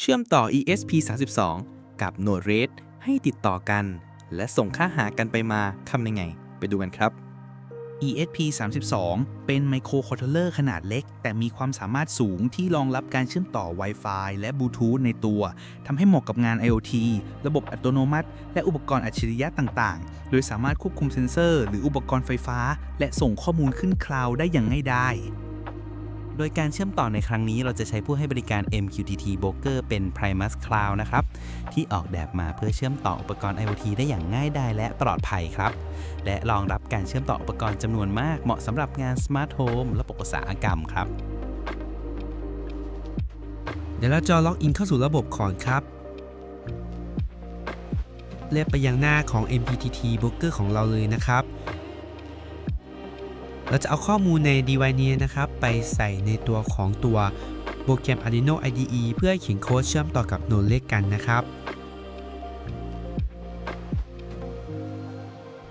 เชื่อมต่อ ESP32 กับ Node-RED ให้ติดต่อกัน และส่งค่าหากันไปมาทำยังไง ไปดูกันครับ ESP32 เป็นไมโครคอนโทรลเลอร์ขนาดเล็ก แต่มีความสามารถสูงที่รองรับการเชื่อมต่อ Wi-Fi และบลูทูธในตัวทำให้เหมาะกับงาน IoT ระบบอัตโนมัติ และอุปกรณ์อัจฉริยะต่างๆ โดยสามารถควบคุมเซ็นเซอร์ หรืออุปกรณ์ไฟฟ้า และส่งข้อมูลขึ้นคลาวด์ได้อย่างง่ายดาย โดยการเชื่อมต่อในครั้งนี้เราจะใช้ผู้ให้บริการ MQTT Broker เป็น Primus Cloud นะครับ ที่ออกแบบมาเพื่อเชื่อมต่ออุปกรณ์ IoT ได้อย่างง่ายดายและปลอดภัยครับ และรองรับการเชื่อมต่ออุปกรณ์จำนวนมากเหมาะสำหรับงาน Smart Home ระบบอุตสาหกรรมครับ เดี๋ยวเราจะล็อกอินเข้าสู่ระบบก่อนครับ เลือกไปยังหน้าของ MPTT Broker ของเราเลยนะครับ เราจะเอาข้อมูลใน device นี้นะครับ ไปใส่ในตัวของตัวโปรแกรม Arduino IDE เพื่อเขียนโค้ดเชื่อมต่อกับโนดเลขกันนะครับ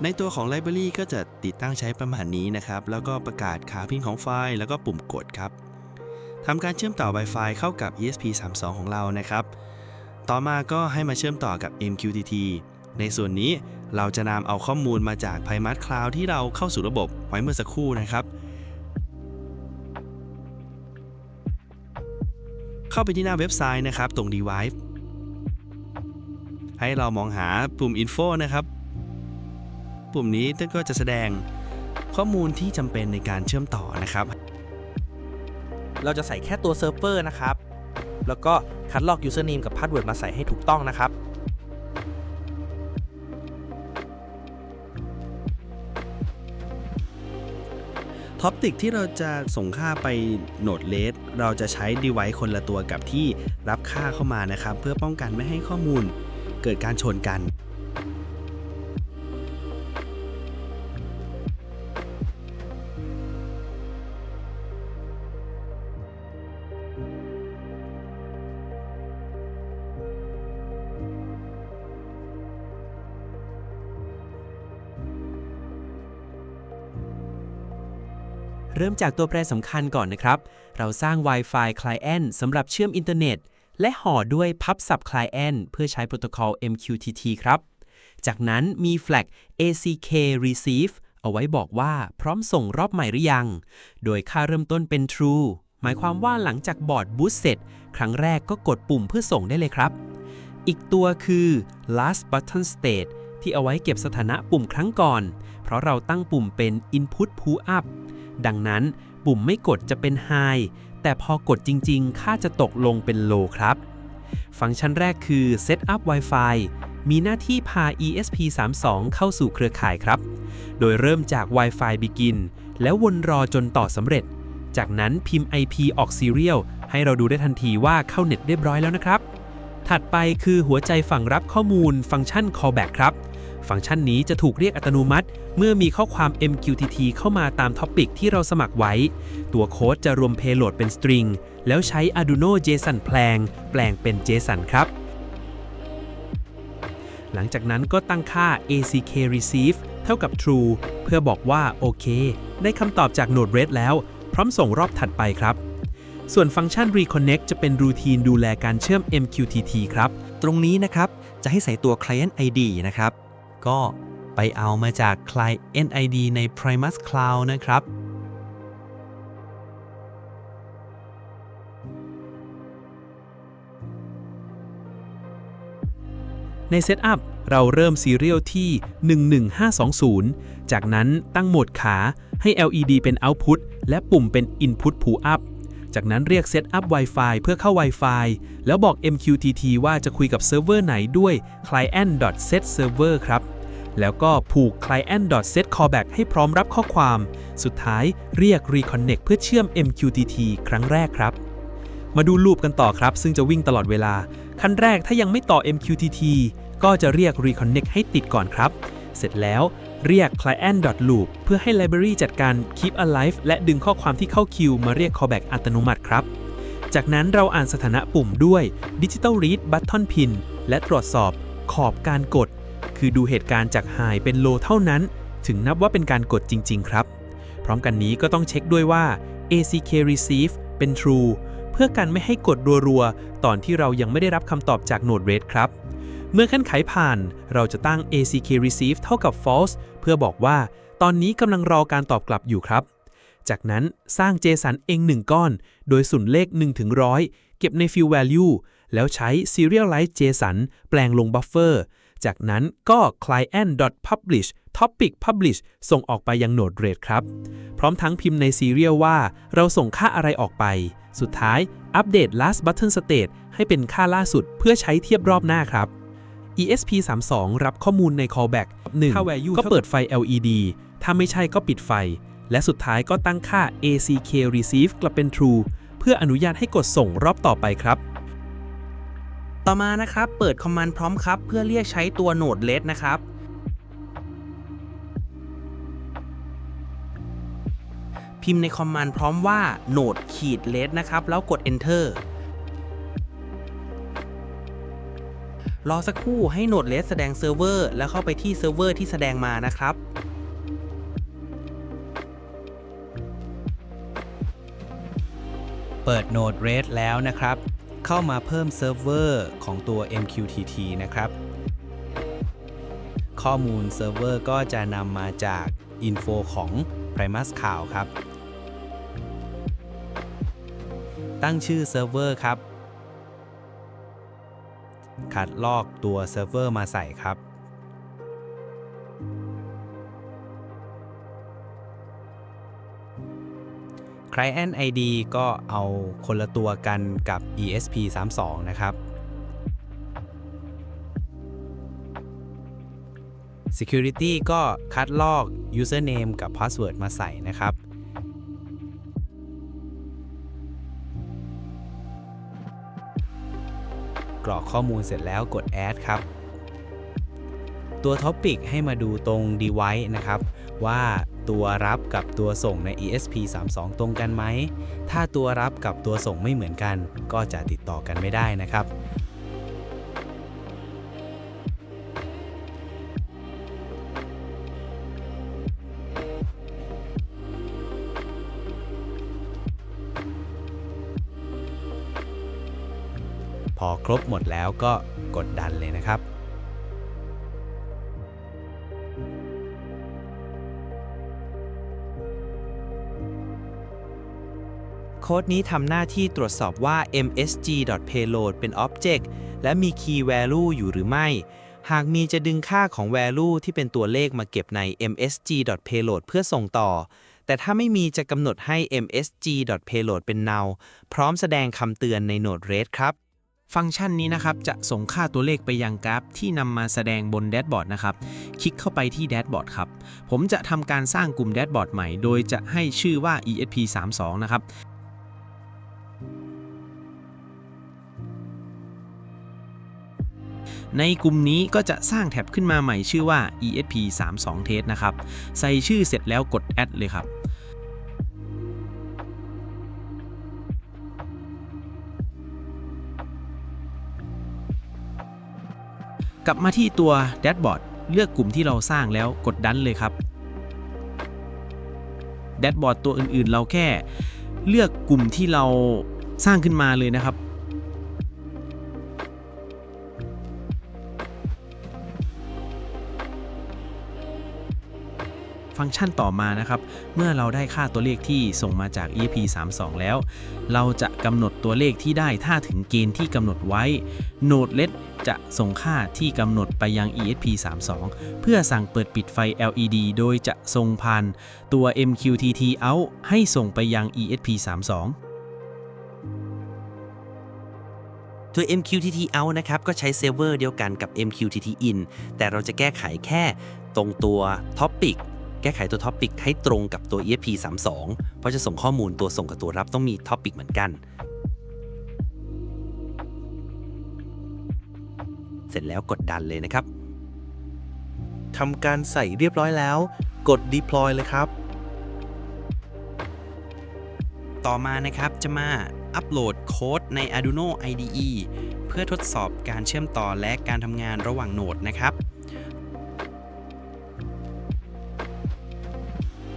ในตัวของไลบรารีก็จะติดตั้งใช้ประมาณนี้นะครับ แล้วก็ประกาศขาพินของไฟล์ แล้วก็ปุ่มกดครับทำการเชื่อมต่อ Wi-Fi เข้ากับ ESP32 ของเรานะครับ ต่อมาก็ให้มาเชื่อมต่อกับ MQTT ในส่วนนี้ เราจะนำเอาข้อมูลมาจาก Primus Cloud ที่เราเข้าสู่ระบบไว้เมื่อสักครู่นะครับ เข้าไปที่หน้าเว็บไซต์นะครับ ตรง Device ให้เรามองหาปุ่ม Info นะครับ ปุ่มนี้ก็จะแสดงข้อมูลที่จำเป็นในการเชื่อมต่อนะครับ เราจะใส่แค่ตัวเซิร์ฟเวอร์นะครับ แล้วก็คัดลอก username กับ password มาใส่ให้ถูกต้องนะครับ อปติกที่เราจะส่งค่าไปโหนดเลสเราจะใช้ device คนละตัวกับที่รับค่าเข้ามานะครับ เพื่อป้องกันไม่ให้ข้อมูลเกิดการชนกัน เริ่มจากตัวแปรสำคัญก่อนนะครับ เราสร้าง Wi-Fi Client สำหรับเชื่อมอินเทอร์เน็ต และห่อด้วย PubSub Client เพื่อใช้โปรโตคอล MQTT ครับ จากนั้นมี flag ACK receive เอาไว้บอกว่าพร้อมส่งรอบใหม่หรือยัง โดยค่าเริ่มต้นเป็น true หมายความว่าหลังจากบอร์ดบูตเสร็จ ครั้งแรกก็กดปุ่มเพื่อส่งได้เลยครับ อีกตัวคือ last button state ที่เอาไว้เก็บสถานะปุ่มครั้งก่อน เพราะเราตั้งปุ่มเป็น input pull up ดังนั้นปุ่มไม่กดจะเป็น high แต่พอกดจริงๆ ค่าจะตกลงเป็น low ครับ ฟังก์ชันแรกคือ set up Wi-Fi มีหน้าที่พา ESP32 เข้าสู่เครือข่ายครับ โดยเริ่มจาก Wi-Fi begin แล้ววนรอจนต่อสำเร็จ จากนั้นพิมพ์ IP ออก Serial ให้เราดูได้ทันทีว่าเข้าเน็ตเรียบร้อยแล้วนะครับ ถัดไปคือหัวใจฝั่งรับข้อมูลฟังก์ชัน callback ครับ ฟังก์ชันนี้จะถูกเรียกอัตโนมัติ เมื่อมีข้อความ MQTT เข้ามาตามท็อปิกที่เราสมัครไว้ ตัวโค้ดจะรวม payload เป็น string แล้วใช้ Arduino JSON แปลง แปลงเป็น JSON ครับ หลังจากนั้นก็ตั้งค่า ACK receive เท่ากับ true เพื่อบอกว่าโอเค ได้คำตอบจาก Node-RED แล้ว พร้อมส่งรอบถัดไปครับส่วนฟังก์ชัน reconnect จะเป็นรูทีนดูแลการเชื่อม MQTT ครับ ตรงนี้นะครับ จะให้ใส่ตัว Client ID นะครับ ก็ไปเอามาจาก Client ID ใน Primus Cloud นะครับ ใน Setup เราเริ่มซีเรียลที่ 11520 จากนั้นตั้งโหมดขาให้ LED เป็น Output และปุ่มเป็น Input Pull Up จากนั้นเรียก Setup Wi-Fi เพื่อเข้า Wi-Fi แล้วบอก MQTT ว่าจะคุยกับเซิร์ฟเวอร์ไหนด้วย client.setServer ครับ แล้วก็ผูก client.setCallback ให้พร้อมรับข้อความ สุดท้ายเรียก Reconnect เพื่อเชื่อม MQTT ครั้งแรกครับ มาดูลูปกันต่อครับ ซึ่งจะวิ่งตลอดเวลา ขั้นแรกถ้ายังไม่ต่อ MQTT ก็จะเรียก reconnect ให้ติดก่อนครับ เสร็จแล้วเรียก client.loop เพื่อให้ library จัดการ keep alive และดึงข้อความที่เข้าคิว มาเรียก callback อัตโนมัติครับ จากนั้นเราอ่านสถานะปุ่มด้วย digital read button pin และตรวจสอบขอบการกด คือดูเหตุการณ์จาก high เป็น low เท่านั้น ถึงนับว่าเป็นการกดจริง ๆ ครับ พร้อมกันนี้ก็ต้องเช็คด้วยว่า ACK receive เป็น true เพื่อกันไม่ให้กดรัวๆ ตอนที่เรายังไม่ได้รับคำตอบจาก Node-RED ครับ เมื่อขั้นไขผ่าน เราจะตั้ง ACK receive เท่ากับ false เพื่อบอกว่า ตอนนี้กำลังรอการตอบกลับอยู่ครับ จากนั้นสร้าง JSON เองหนึ่งก้อน โดยสุ่นเลข1ถึง100 เก็บใน field value แล้วใช้ serialize JSON แปลงลง buffer จากนั้นก็ client.publish topic publish ส่งออกไปยัง Node-RED ครับ พร้อมทั้งพิมพ์ใน serial ว่า เราส่งค่าอะไรออกไป สุดท้ายอัปเดต last button state ให้เป็นค่าล่าสุดเพื่อใช้เทียบรอบหน้าครับ ESP32 รับข้อมูลใน callback 1ถ้า value ก็เปิดไฟ LED ถ้าไม่ใช่ก็ปิดไฟ และสุดท้ายก็ตั้งค่า ACK receive กลับเป็น true เพื่ออนุญาตให้กดส่งรอบต่อไปครับ ต่อมานะครับเปิดคอมมานด์พร้อมครับ เพื่อเรียกใช้ตัว Node-RED นะครับพิมพ์ในคอมมานด์พร้อมว่า node ขีด red นะครับ แล้วกด enter รอสักครู่ให้ Node-RED แสดงเซิร์ฟเวอร์แล้วเข้าไปที่เซิร์ฟเวอร์ที่แสดงมานะครับ เปิด Node-RED แล้วนะครับ เข้ามาเพิ่มเซิร์ฟเวอร์ของตัว MQTT นะครับ ข้อมูลเซิร์ฟเวอร์ก็จะนำมาจากอินโฟของ Primus Cloud ครับ ตั้งชื่อเซิร์ฟเวอร์ครับ คัดลอกตัวเซิร์ฟเวอร์มาใส่ครับ Client ID ก็เอาคนละตัวกันกับ ESP32 นะครับ Security ก็คัดลอก Username กับ Password มาใส่นะครับ กรอกข้อมูลเสร็จแล้วกด Add ครับ ตัว Topic ให้มาดูตรง Device นะครับ ว่า ตัวรับกับตัวส่งใน ESP32 ตรงกันไหม ถ้าตัวรับกับตัวส่งไม่เหมือนกัน ก็จะติดต่อกันไม่ได้นะครับพอครบหมดแล้วก็กดดันเลยนะครับ โค้ดนี้ทำหน้าที่ตรวจสอบว่า msg.payload เป็น Object และมี Key Value อยู่หรือไม่ หากมีจะดึงค่าของ Value ที่เป็นตัวเลขมาเก็บใน msg.payload เพื่อส่งต่อ แต่ถ้าไม่มีจะกำหนดให้ msg.payload เป็น null พร้อมแสดงคำเตือนใน Node-RED ครับ ฟังก์ชันนี้นะครับ จะส่งค่าตัวเลขไปยังกราฟ ที่นำมาแสดงบนแดชบอร์ดนะครับ คลิกเข้าไปที่แดชบอร์ดครับ ผมจะทำการสร้างกลุ่มแดชบอร์ดใหม่ โดยจะให้ชื่อว่า ESP32 นะครับ ในกลุ่มนี้ก็จะสร้างแท็บขึ้นมาใหม่ชื่อว่า ESP32 test นะครับ ใส่ชื่อเสร็จแล้วกด add เลยครับกลับมาที่ตัวแดชบอร์ดเลือกกลุ่มที่เราสร้างแล้วกดดันเลยครับแดชบอร์ดตัวอื่นๆ เราแค่เลือกกลุ่มที่เราสร้างขึ้นมาเลยนะครับ ฟังก์ชันต่อมานะครับ เมื่อเราได้ค่าตัวเลขที่ส่งมาจาก EP32 แล้ว เราจะกำหนดตัวเลขที่ได้ถ้าถึงเกณฑ์ที่กำหนดไว้ Node-RED จะส่งค่าที่กำหนดไปยัง ESP32 เพื่อสั่งเปิดปิดไฟ LED โดยจะส่งผ่านตัว MQTT out ให้ส่งไปยัง ESP32 ตัว MQTT out นะครับ ก็ใช้เซิร์ฟเวอร์เดียวกันกับ MQTT in แต่เราจะแก้ไขแค่ตรงตัว Topic แก้ไขตัว Topic ให้ตรงกับตัว ESP32 เพราะจะส่งข้อมูลตัวส่งกับตัวรับต้องมี Topic เหมือนกัน เสร็จแล้วกดดันเลยนะครับทำการใส่เรียบร้อยแล้ว กด deploy เลยครับ ต่อมานะครับจะมาอัปโหลดโค้ดใน Arduino IDE เพื่อทดสอบการเชื่อมต่อและการทำงานระหว่างโหนดนะครับ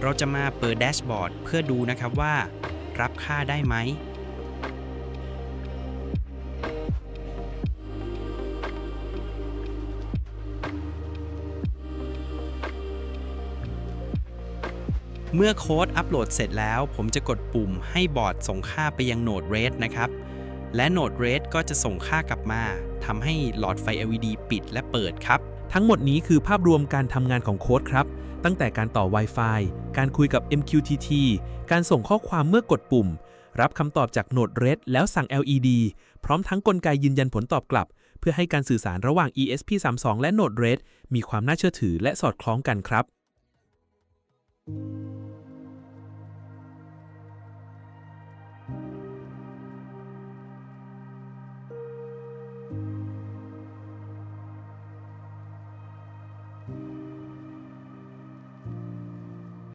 เราจะมาเปิดแดชบอร์ดเพื่อดูนะครับว่า รับค่าได้ไหม เมื่อโค้ดอัปโหลดเสร็จแล้ว ผมจะกดปุ่มให้บอร์ดส่งค่าไปยังโหนด REST นะครับและโหนด REST ก็จะส่งค่ากลับมาทำให้หลอดไฟ LED ปิดและเปิดครับ ทั้งหมดนี้คือภาพรวมการทำงานของโค้ดครับ ตั้งแต่การต่อ Wi-Fi การคุยกับ MQTT การส่งข้อความเมื่อกดปุ่ม รับคำตอบจากโนด RED แล้วสั่ง LED พร้อมทั้งกลไกยืนยันผลตอบกลับ เพื่อให้การสื่อสารระหว่าง ESP32 และโนด RED มีความน่าเชื่อถือและสอดคล้องกันครับ